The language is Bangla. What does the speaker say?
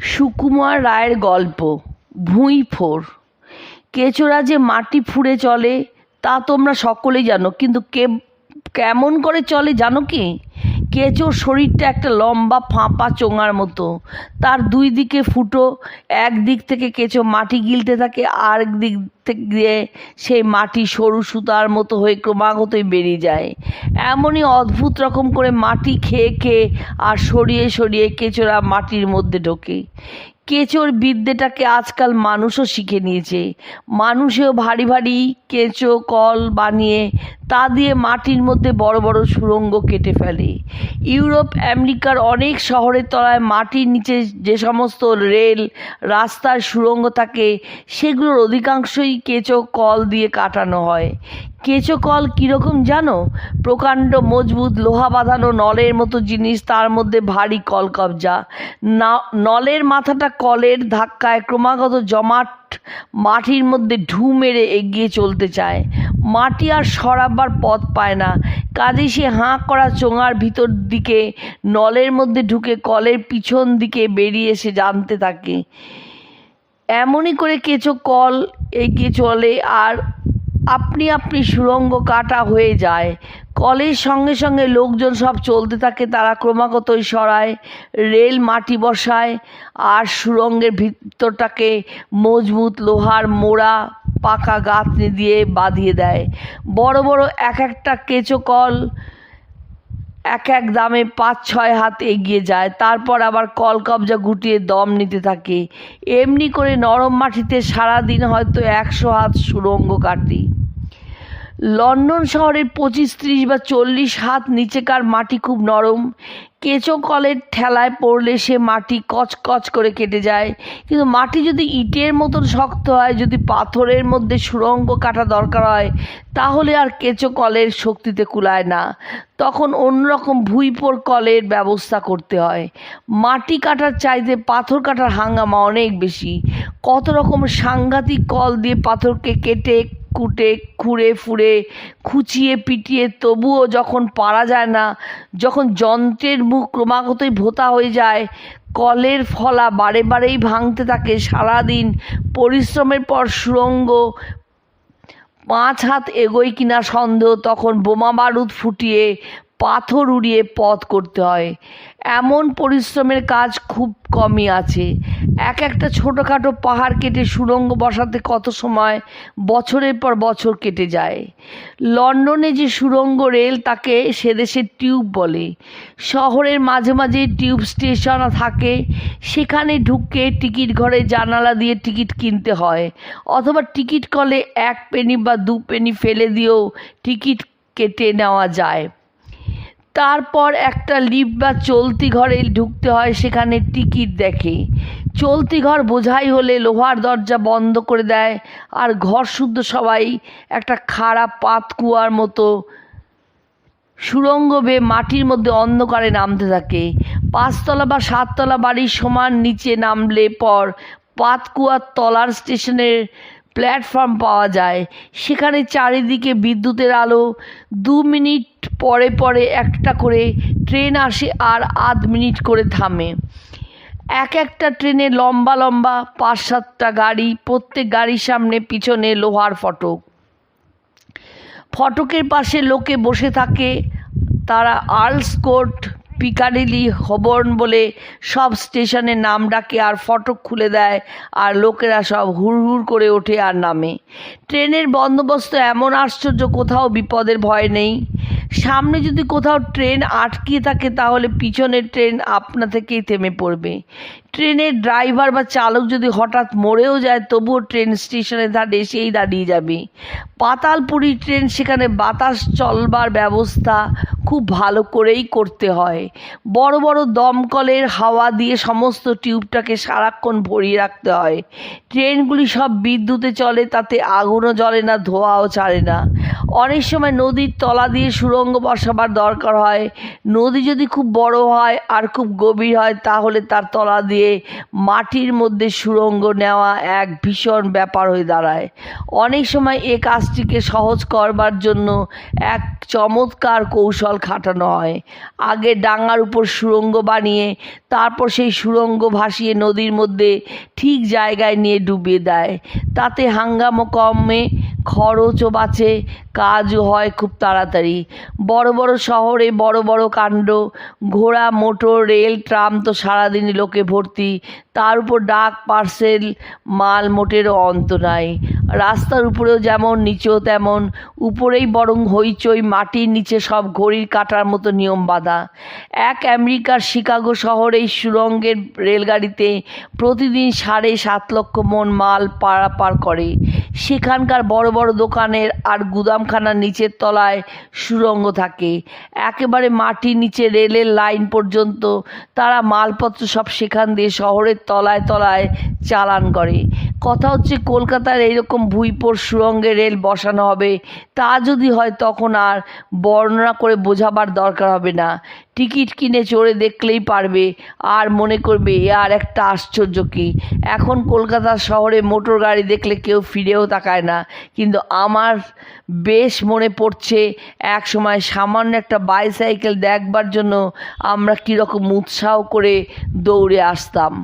সুকুমার রায়ের গল্প ভুঁইফোড় কেচোরা যে মাটি ফুঁড়ে চলে, তা তোমরা সকলেই জানো, কিন্তু কে কেমন করে চলে জানো কি? কেঁচোর শরীরটা একটা লম্বা ফাঁপা চোঙার মতো। তার দুই দিকে ফুটো, এক দিক থেকে কেঁচো মাটি গিলতে থাকে আর দিক থেকে সেই মাটি সরু সুতার মতো হয়ে ক্রমাগতই বেরিয়ে যায়। এমনই অদ্ভুত রকম করে মাটি খেয়ে খেয়ে আর সরিয়ে সরিয়ে কেঁচোরা মাটির মধ্যে ঢোকে। কেঁচোর বিদ্যেটাকে আজকাল মানুষও শিখে নিয়েছে। মানুষেও ভারী ভারী কেঁচো, কল বানিয়ে তা দিয়ে মাটির মধ্যে বড় বড় সুড়ঙ্গ কেটে ফেলে। ইউরোপ, আমেরিকার অনেক শহরের তলায় মাটির নিচে যে সমস্ত রেল, রাস্তার সুড়ঙ্গ থাকে, সেগুলোর অধিকাংশই কেঁচো কল দিয়ে কাটানো হয়। কেঁচো কল কীরকম জানো? প্রকাণ্ড মজবুত লোহা বাঁধানো নলের মতো জিনিস, তার মধ্যে ভারী কলকবজা। না, নলের মাথাটা কলের ধাক্কায় ক্রমাগত জমাট মাটির মধ্যে ঢু মেরে এগিয়ে চলতে চায়। মাটি আর সরাবার পথ পায় না। কাজে সে হাঁ করা চোঙার ভিতর দিকে, নলের মধ্যে ঢুকে কলের পিছন দিকে বেরিয়ে এসে জানতে থাকে। এমনই করে কেঁচো কল এগিয়ে চলে আর আপনি আপনি সুড়ঙ্গ কাটা হয়ে যায়। কলের সঙ্গে সঙ্গে লোকজন সব চলতে থাকে। তারা ক্রমাগতই সরায়, রেল মাটি বসায় আর সুড়ঙ্গের ভিতরটাকে মজবুত লোহার মোড়া, পাকা গাঁথনি দিয়ে বাঁধিয়ে দেয়। বড় বড় এক একটা কেঁচো কল এক এক দামে পাঁচ ছয় হাত এগিয়ে যায়। তারপর আবার কল কবজা গুটিয়ে দম নিতে থাকে। এমনি করে নরম মাটিতে সারাদিন হয়তো একশো হাত সুড়ঙ্গ কাটি। লন্ডন শহরের পঁচিশ, ত্রিশ বা চল্লিশ হাত নিচেকার মাটি খুব নরম। কেঁচো কলের ঠেলায় পড়লে সে মাটি কচকচ করে কেটে যায়। কিন্তু মাটি যদি ইটের মতন শক্ত হয়, যদি পাথরের মধ্যে সুড়ঙ্গ কাটা দরকার হয়, তাহলে আর কেঁচো কলের শক্তিতে কুলায় না। তখন অন্যরকম ভুইপোর কলের ব্যবস্থা করতে হয়। মাটি কাটার চাইতে পাথর কাটার হাঙ্গামা অনেক বেশি। কত রকম সাংঘাতিক কল দিয়ে পাথরকে কেটে কুটে, খুঁড়ে ফুড়ে, খুঁচিয়ে পিটিয়ে তবুও যখন পারা যায় না, যখন যন্ত্রের মুখ ক্রমাগতই ভোতা হয়ে যায়, কলের ফলা বারে বারেই ভাঙতে থাকে সারাদিন, পরিশ্রমের পর সুরঙ্গ পাঁচ হাত এগোয় কিনা সন্দেহ, তখন বোমা বারুদ ফুটিয়ে পাথর উড়িয়ে পথ করতে হয়। এমন পরিশ্রমের কাজ খুব কমই আছে। এক একটা ছোটোখাটো পাহাড় কেটে সুড়ঙ্গ বসাতে কত সময় বছরের পর বছর কেটে যায়। লন্ডনে যে সুড়ঙ্গ রেল তাকে সেদেশের টিউব বলে। শহরের মাঝে মাঝে টিউব স্টেশন থাকে। সেখানে ঢুকে টিকিট ঘরে জানালা দিয়ে টিকিট কিনতে হয়। অথবা টিকিট কলে এক পেনি বা দু পেনি ফেলে দিয়েও টিকিট কেটে নেওয়া যায়। তারপর একটা লিফট বা চলতি ঘরে ঢুকতে হয়, সেখানে টিকিট দেখে। চলতি ঘর বোঝাই হলে লোহার দরজা বন্ধ করে দেয়, আর ঘর শুদ্ধ সবাই একটা খারাপ পাতকুয়ার মতো সুড়ঙ্গ বেয়ে মাটির মধ্যে অন্ধকারে নামতে থাকে। পাঁচতলা বা সাততলা বাড়ির সমান নিচে নামলে পর পাতকুয়ার তলার স্টেশনের প্ল্যাটফর্ম পাওয়া যায়। সেখানে চারিদিকে বিদ্যুতের আলো, দু মিনিট পরে পরে একটা করে ট্রেন আসে আর আধ মিনিট করে থামে। এক একটা ট্রেনে লম্বা লম্বা পাঁচ সাতটা গাড়ি, প্রত্যেক গাড়ির সামনে পিছনে লোহার ফটক। ফটকের পাশে লোকে বসে থাকে। তারা আর্লসকোট, পিকাডিলি, হবর্ন বলে সব স্টেশনে নাম ডাকে আর ফটক খুলে দেয় আর লোকেরা সব হুড় হুড় করে ওঠে আর নামে। ট্রেনের বন্দোবস্ত এমন আশ্চর্য কোথাও বিপদের ভয় নেই। সামনে যদি কোথাও ট্রেন আটকিয়ে থাকে তাহলে পিছনের ট্রেন আপনা থেকেই থেমে পড়বে। ট্রেনের ড্রাইভার বা চালক যদি হঠাৎ মরেও যায়, তবুও ট্রেন স্টেশনের ধারে এসেই দাঁড়িয়ে যাবে। পাতালপুরি ট্রেন সেখানে বাতাস চলবার ব্যবস্থা খুব ভালো করেই করতে হয়। বড় বড় দমকলের হাওয়া দিয়ে সমস্ত টিউবটাকে সারাক্ষণ ভরিয়ে রাখতে হয়। ট্রেনগুলি সব বিদ্যুতে চলে, তাতে আগুনও জ্বলে না, ধোঁয়াও ছাড়ে না। অনেক সময় নদীর তলা দিয়ে সুড়ঙ্গ বসাবার দরকার হয়। নদী যদি খুব বড় হয় আর খুব গভীর হয়, তাহলে তার তলা দিয়ে মাটির মধ্যে সুড়ঙ্গ নেওয়া এক ভীষণ ব্যাপার হয়ে দাঁড়ায়। অনেক সময় এ কাজটিকে সহজ করবার জন্য এক চমৎকার কৌশল খাটানো হয়। আগে ডাঙার উপর সুড়ঙ্গ বানিয়ে, তারপর সেই সুড়ঙ্গ ভাসিয়ে নদীর মধ্যে ঠিক জায়গায় নিয়ে ডুবিয়ে দেয়। তাতে হাঙ্গামো কমে খরচও বাঁচে কাজও হয় খুব তাড়াতাড়ি। বড় বড় শহরে বড় বড় কাণ্ড, ঘোড়া, মোটর, রেল, ট্রাম তো সারাদিনই লোকে ভর্তি। তার উপর ডাক, পার্সেল, মাল মোটেরও অন্ত নাই। রাস্তার উপরেও যেমন নিচেও তেমন, উপরেই বরং হইচই, মাটির নিচে সব ঘড়ির কাটার মতো নিয়ম বাঁধা। এক আমেরিকার শিকাগো শহরে এই সুরঙ্গের রেলগাড়িতে প্রতিদিন সাড়ে সাত লক্ষ মন মাল পারাপার করে। সেখানকার বড় বড় দোকানের আর গুদামখানার নিচের তলায় সুরঙ্গ থাকে। একেবারে মাটির নিচে রেলের লাইন পর্যন্ত তারা মালপত্র সব সেখান দিয়ে শহরের তলায় তলায় চালান করে। কথা হচ্ছে কলকাতার এইরকম ভুইপোর সুরঙ্গে রেল বসানো হবে, তা যদি হয় তখন আর বর্ণনা করে বোঝাবার দরকার হবে না। টিকিট কিনে চড়ে দেখলেই পারবে। আর মনে করবে, এ আর একটা আশ্চর্য কি? এখন কলকাতা শহরে মোটর গাড়ি দেখলে কেউ ফিরেও তাকায় না। কিন্তু আমার বেশ মনে পড়ছে, এক সময় সামান্য একটা বাইসাইকেল দেখবার জন্য আমরা কীরকম উৎসাহ করে দৌড়ে আসতাম।